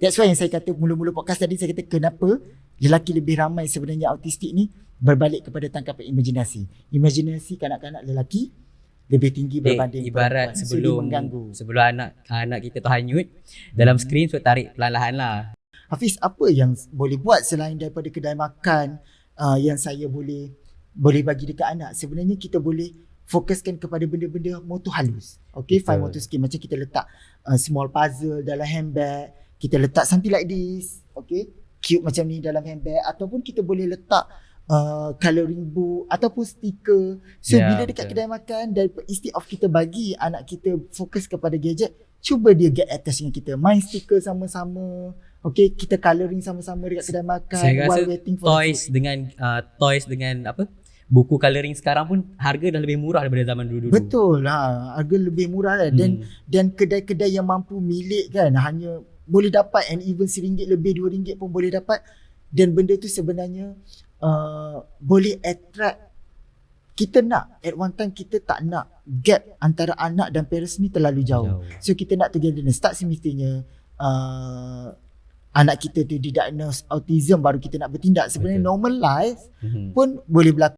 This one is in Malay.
That's why yang saya kata mula-mula podcast tadi saya kata kenapa lelaki lebih ramai sebenarnya autistik ni berbalik kepada tangkapan imajinasi. Imajinasi kanak-kanak lelaki lebih tinggi Eh, berbanding ibarat perempuan. So, sebelum mengganggu. sebelum anak anak kita tu hanyut dalam skrin so tarik perlahan-lahan lah. Hafiz apa yang boleh buat selain daripada kedai makan uh, yang saya boleh boleh bagi dekat anak sebenarnya kita boleh fokuskan kepada benda-benda motor halus okay fine Betul. motor skill macam kita letak uh, small puzzle dalam handbag kita letak something like this okay cute macam ni dalam handbag ataupun kita boleh letak uh, coloring book ataupun stiker so Ya, bila dekat betul. kedai makan dan instead of kita bagi anak kita fokus kepada gadget cuba dia get attached dengan kita main stiker sama-sama Okay, kita coloring sama-sama dekat kedai makan Saya rasa while waiting for Toys dengan uh, toys dengan apa? Buku coloring sekarang pun harga dah lebih murah daripada zaman dulu-dulu. Betul lah, harga lebih murah lah. Dan Hmm. dan kedai-kedai yang mampu milik kan hanya boleh dapat and even RM1 lebih RM2 pun boleh dapat dan benda tu sebenarnya uh, boleh attract kita nak at one time kita tak nak gap antara anak dan parents ni terlalu jauh. Jauh. So kita nak togetherness tak semestinya uh, anak kita tu didiagnose autism baru kita nak bertindak sebenarnya Betul. normal life Mhm. pun boleh berlaku